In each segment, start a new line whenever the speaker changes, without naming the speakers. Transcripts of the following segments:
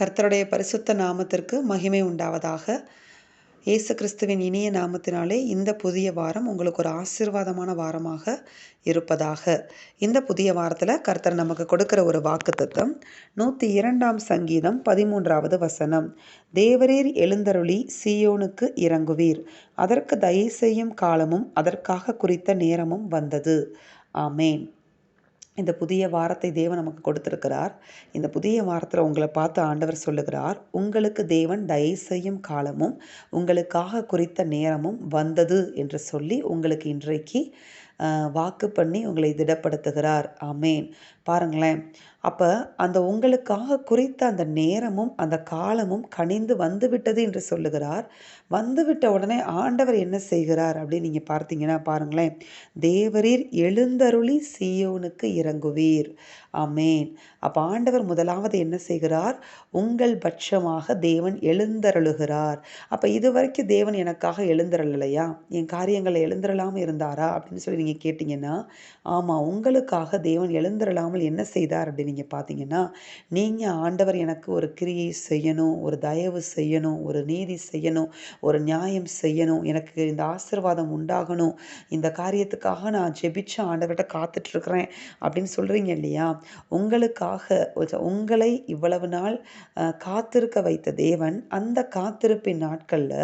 கர்த்தருடைய பரிசுத்த நாமத்திற்கு மகிமை உண்டாவதாக. இயேசு கிறிஸ்துவின் இனிய நாமத்தினாலே இந்த புதிய வாரம் உங்களுக்கு ஒரு ஆசீர்வாதமான வாரமாக இருப்பதாக. இந்த புதிய வாரத்தில் கர்த்தர் நமக்கு கொடுக்கிற ஒரு வாக்கு தத்துவம் நூற்றி இரண்டாம் சங்கீதம் பதிமூன்றாவது வசனம். தேவரீர் எழுந்தருளி சியோனுக்கு இறங்குவீர். அதற்கு தயவு செய்யும் காலமும் அதற்காக குறித்த நேரமும் வந்தது. ஆமேன். இந்த புதிய வாரத்தை தேவன் நமக்கு கொடுத்திருக்கிறார். இந்த புதிய வாரத்தில் உங்களை பார்த்து ஆண்டவர் சொல்லுகிறார் உங்களுக்கு தேவன் தயை செய்யும் காலமும் உங்களுக்காக குறித்த நேரமும் வந்தது என்று சொல்லி உங்களுக்கு இன்றைக்கு வாக்கு பண்ணி உங்களை திடப்படுத்துகிறார். ஆமேன். பாருங்களேன். அப்போ அந்த உங்களுக்காக குறித்த அந்த நேரமும் அந்த காலமும் கனிந்து வந்துவிட்டது என்று சொல்லுகிறார். வந்துவிட்ட உடனே ஆண்டவர் என்ன செய்கிறார் அப்படின்னு நீங்கள் பார்த்தீங்கன்னா பாருங்களேன். தேவரீர் எழுந்தருளி சீயோனுக்கு இறங்குவீர். அமேன் அப்போ ஆண்டவர் முதலாவது என்ன செய்கிறார்? உங்கள் பட்சமாக தேவன் எழுந்தருளுகிறார். அப்போ இது வரைக்கும் தேவன் எனக்காக எழுந்தருளலையா? என் காரியங்களை எழுந்தரலாமல் இருந்தாரா? அப்படின்னு சொல்லி நீங்கள் கேட்டிங்கன்னா ஆமாம் உங்களுக்காக தேவன் எழுந்தருளாமல் என்ன செய்தார் அப்படின்னு நீங்கள் பார்த்தீங்கன்னா நீங்கள் ஆண்டவர் எனக்கு ஒரு கிரியை செய்யணும் ஒரு தயவு செய்யணும் ஒரு நீதி செய்யணும் ஒரு நியாயம் செய்யணும் எனக்கு இந்த ஆசிர்வாதம் உண்டாகணும் இந்த காரியத்துக்காக நான் ஜெபிச்ச ஆண்டவர்கிட்ட காத்துட்ருக்குறேன் அப்படின்னு சொல்கிறீங்க இல்லையா? உங்களுக்காக உங்களை இவ்வளவு நாள் காத்திருக்க வைத்த தேவன் அந்த காத்திருப்பின் நாட்களில்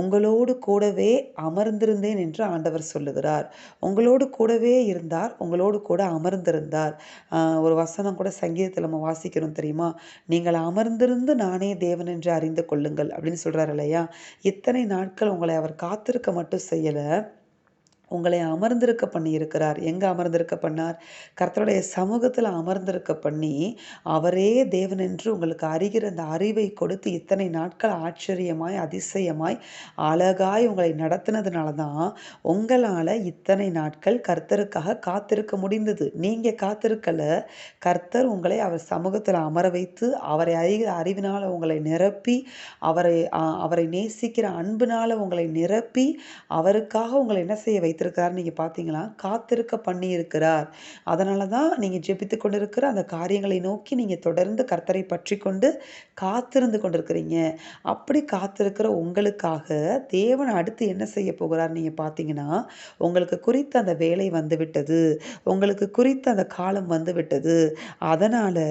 உங்களோடு கூடவே அமர்ந்திருந்தேன் என்று ஆண்டவர் சொல்லுகிறார். உங்களோடு கூடவே இருந்தார் உங்களோடு கூட அமர்ந்திருந்தார். ஒரு வசனம் கூட சங்கீதத்தில் நம்ம வாசிக்கிறோம் தெரியுமா? நீங்கள் அமர்ந்திருந்து நானே தேவன் என்று அறிந்து கொள்ளுங்கள் அப்படின்னு சொல்கிறார் இல்லையா? இத்தனை நாட்கள் உங்களை அவர் காத்திருக்க மட்டும் செய்யலை. உங்களை அமர்ந்திருக்க பண்ணியிருக்கிறார். எங்கே அமர்ந்திருக்க பண்ணார்? கர்த்தருடைய சமூகத்தில் அமர்ந்திருக்க பண்ணி அவரே தேவன் என்று உங்களுக்கு அறிகிற அந்த அறிவை கொடுத்து இத்தனை நாட்கள் ஆச்சரியமாய் அதிசயமாய் அழகாய் உங்களை நடத்தினதுனால தான் உங்களால் இத்தனை நாட்கள் கர்த்தருக்காக காத்திருக்க முடிந்தது. நீங்கள் காத்திருக்கல. கர்த்தர் உங்களை அவர் சமூகத்தில் அமர வைத்து அவரை அறிகிற அறிவினால் உங்களை நிரப்பி அவரை அவரை நேசிக்கிற அன்பினால் உங்களை நிரப்பி அவருக்காக உங்களை என்ன செய்ய வைத்து வைத்திருக்கிறார் நீங்கள் பார்த்தீங்களா காத்திருக்க பண்ணி இருக்கிறார் அதனால தான் நீங்கள் ஜெபித்து கொண்டு இருக்கிற அந்த காரியங்களை நோக்கி நீங்கள் தொடர்ந்து கர்த்தரை பற்றி கொண்டு காத்திருந்து கொண்டிருக்கிறீங்க. அப்படி காத்திருக்கிற உங்களுக்காக தேவன் அடுத்து என்ன செய்ய போகிறார் நீங்கள் பார்த்தீங்கன்னா உங்களுக்கு குறித்த அந்த வேலை வந்துவிட்டது. உங்களுக்கு குறித்த அந்த காலம் வந்து விட்டது அதனால்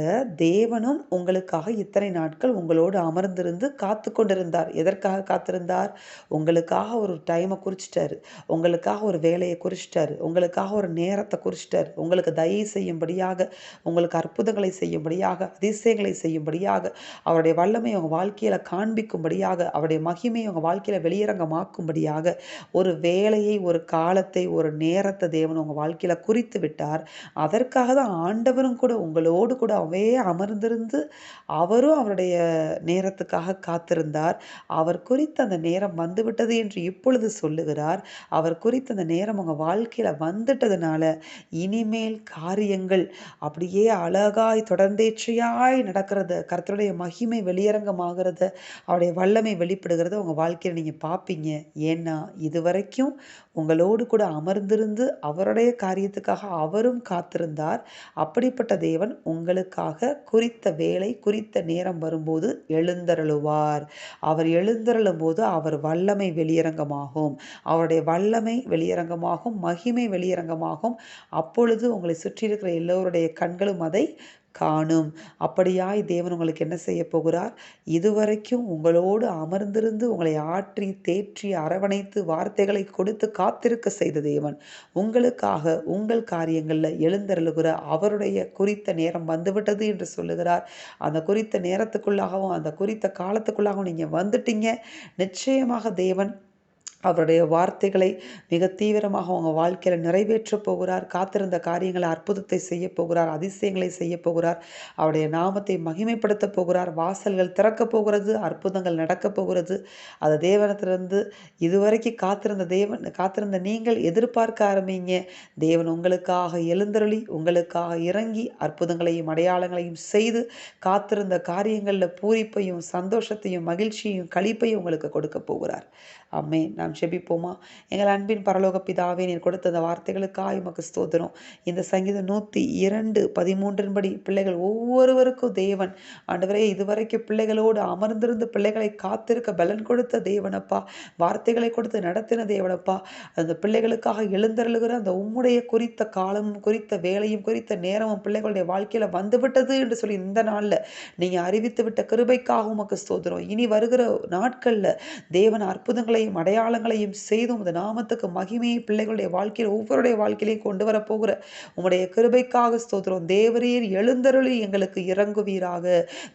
தேவனும் உங்களுக்காக இத்தனை நாட்கள் உங்களோடு அமர்ந்திருந்து காத்து கொண்டிருந்தார். எதற்காக காத்திருந்தார்? உங்களுக்காக ஒரு டைமை குறிச்சிட்டாரு. உங்களுக்காக ஒரு வேலையை குறிச்சிட்டாரு. உங்களுக்காக ஒரு நேரத்தை குறிச்சிட்டார். உங்களுக்கு தயை செய்யும்படியாக உங்களுக்கு அற்புதங்களை செய்யும்படியாக அதிசயங்களை செய்யும்படியாக அவருடைய வல்லமை உங்கள் வாழ்க்கையில் காண்பிக்கும்படியாக அவருடைய மகிமை உங்கள் வாழ்க்கையில் வெளியரங்கமாக்கும்படியாக ஒரு வேலையை ஒரு காலத்தை ஒரு நேரத்தை தேவன் உங்கள் வாழ்க்கையில் குறித்து விட்டார். அதற்காக தான் ஆண்டவரும் கூட உங்களோடு கூட அவே அமர்ந்திருந்து அவரும் அவருடைய நேரத்துக்காக காத்திருந்தார். அவர் குறித்த அந்த நேரம் வந்துவிட்டது என்று இப்பொழுது சொல்லுகிறார். அவர் குறித்த அந்த நேரம் உங்கள் வாழ்க்கையில் வந்துட்டதுனால இனிமேல் காரியங்கள் அப்படியே அழகாய் தொடர்ந்தேற்றையாய் நடக்கிறது கருத்துடைய மகிமை வெளியரங்கமாகிறது அவருடைய வல்லமை வெளிப்படுகிறத உங்கள் வாழ்க்கையில் நீங்கள் பார்ப்பீங்க ஏன்னா இது வரைக்கும் உங்களோடு கூட அமர்ந்திருந்து அவருடைய காரியத்துக்காக அவரும் காத்திருந்தார். அப்படிப்பட்ட தேவன் உங்களுக்காக குறித்த வேலை குறித்த நேரம் வரும்போது எழுந்தருளுவார். அவர் எழுந்தருளும் போது அவர் வல்லமை வெளியரங்கமாகும். அவருடைய வல்லமை வெளி வெளியரங்கமாகும் மகிமை வெளியரங்கமாகும். அப்பொழுது உங்களை சுற்றி இருக்கிற எல்லோருடைய கண்களும் அதை காணும். அப்படியாய் தேவன் உங்களுக்கு என்ன செய்ய போகிறார்? இதுவரைக்கும் உங்களோடு அமர்ந்திருந்து உங்களை ஆற்றி தேற்றி அரவணைத்து வார்த்தைகளை கொடுத்து காத்திருக்க செய்த தேவன். உங்களுக்காக உங்கள் காரியங்களில் எழுந்தருளுகிற அவருடைய குறித்த நேரம் வந்துவிட்டது என்று சொல்லுகிறார். அந்த குறித்த நேரத்துக்குள்ளாகவும் அந்த குறித்த காலத்துக்குள்ளாகவும் நீங்கள் வந்துட்டீங்க. நிச்சயமாக தேவன் அவருடைய வார்த்தைகளை மிக தீவிரமாக அவங்க வாழ்க்கையில் நிறைவேற்றப் போகிறார். காத்திருந்த காரியங்களை அற்புதத்தை செய்ய போகிறார். அதிசயங்களை செய்ய போகிறார். அவருடைய நாமத்தை மகிமைப்படுத்த போகிறார். வாசல்கள் திறக்கப் போகிறது. அற்புதங்கள் நடக்கப் போகிறது. அது தேவனத்திலிருந்து இதுவரைக்கும் காத்திருந்த தேவன் காத்திருந்த நீங்கள் எதிர்பார்க்க ஆரம்பிங்க. தேவன் உங்களுக்காக எழுந்தருளி உங்களுக்காக இறங்கி அற்புதங்களையும் அடையாளங்களையும் செய்து காத்திருந்த காரியங்களில் பூரிப்பையும் சந்தோஷத்தையும் மகிழ்ச்சியையும் கழிப்பையும் உங்களுக்கு கொடுக்க போகிறார். அம்மே நான் நாம் ஜெபிப்போமா? எங்கள் அன்பின் பரலோக பிதாவே நீர் கொடுத்த அந்த வார்த்தைகளுக்காக உமக்கு ஸ்தோத்திரம். இந்த சங்கீதம் நூற்றி இரண்டு பதிமூன்றின்படி பிள்ளைகள் ஒவ்வொருவருக்கும் தேவன். ஆண்டவரே இதுவரைக்கும் பிள்ளைகளோடு அமர்ந்திருந்து பிள்ளைகளை காத்திருக்க பலன் கொடுத்த தேவனப்பா. வார்த்தைகளை கொடுத்து நடத்தின தேவனப்பா. அந்த பிள்ளைகளுக்காக எழுந்தருளுகிற அந்த உம்முடைய குறித்த காலமும் குறித்த வேலையும் குறித்த நேரமும் பிள்ளைகளுடைய வாழ்க்கையில் வந்துவிட்டது என்று சொல்லி இந்த நாளில் நீங்கள் அறிவித்து விட்ட கிருபைக்காக உமக்கு ஸ்தோத்திரம். இனி வருகிற நாட்களில் தேவன் அற்புதங்களையும் அடையாளம் அற்புதங்களையும் செய்து உமது நாமத்துக்கு மகிமையை பிள்ளைகளுடைய வாழ்க்கையில் ஒவ்வொருடைய வாழ்க்கையிலையும் கொண்டு வரப்போகிற உம்முடைய கிருபைக்காக ஸ்தோத்திரம். தேவரீர் எழுந்தருளி எங்களுக்கு இறங்குவீராக.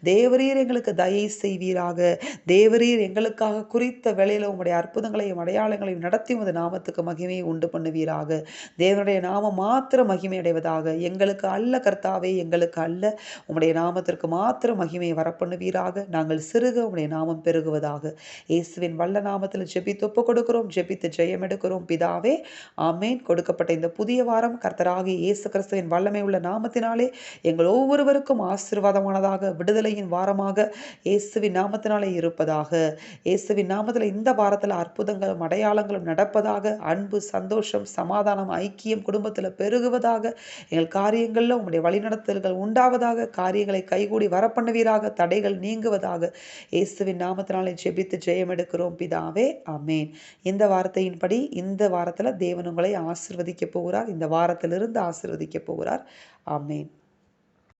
தேவரீர் எங்களுக்கு தயை செய்வீராக. தேவரீர் எங்களுக்காக குறித்த வேலையில் உம்முடைய அற்புதங்களையும் அடையாளங்களையும் நடத்தி உமது நாமத்துக்கு மகிமையை உண்டு பண்ணுவீராக. தேவனுடைய நாமம் மாத்திரம் மகிமை அடைவதாக எங்களுக்கு அல்ல கர்த்தாவே எங்களுக்கு அல்ல. உம்முடைய நாமத்திற்கு மாத்திரம் மகிமையை வரப்பண்ணுவீராக. நாங்கள் சிறுக உம்முடைய நாமம் பெருகுவதாக. இயேசுவின் வல்ல நாமத்தில் ஜெபித்து ஒப்பு கொடுக்கிறோம் ஜெபித்து ஜெயம் எடுக்கிறோம். பிதாவே ஆமேன். கொடுக்கப்பட்ட இந்த புதிய வாரம் கர்த்தராகி இயேசு கிறிஸ்துவின் வல்லமை உள்ள நாமத்தினாலே எங்கள் ஒவ்வொருவருக்கும் ஆசீர்வாதமானதாக விடுதலையின் வாரமாக இயேசுவின் நாமத்தினாலே இருப்பதாக இயேசுவின் நாமத்தில் இந்த வாரத்தில் அற்புதங்களும் அடையாளங்களும் நடப்பதாக அன்பு சந்தோஷம் சமாதானம் ஐக்கியம் குடும்பத்தில் பெருகுவதாக எங்கள் காரியங்களில் உங்களுடைய வழிநடத்தல்கள் உண்டாவதாக காரியங்களை கைகூடி வரப்பண்ணுவீராக தடைகள் நீங்குவதாக இயேசுவின் நாமத்தினாலே ஜெபித்து ஜெயம் எடுக்கிறோம். பிதாவே அமேன் இந்த வார்த்தையின்படி இந்த வாரத்தில் தேவன் உங்களை ஆசிர்வதிக்க போகிறார். இந்த வாரத்திலிருந்து ஆசிர்வதிக்க போகிறார். ஆமேன்.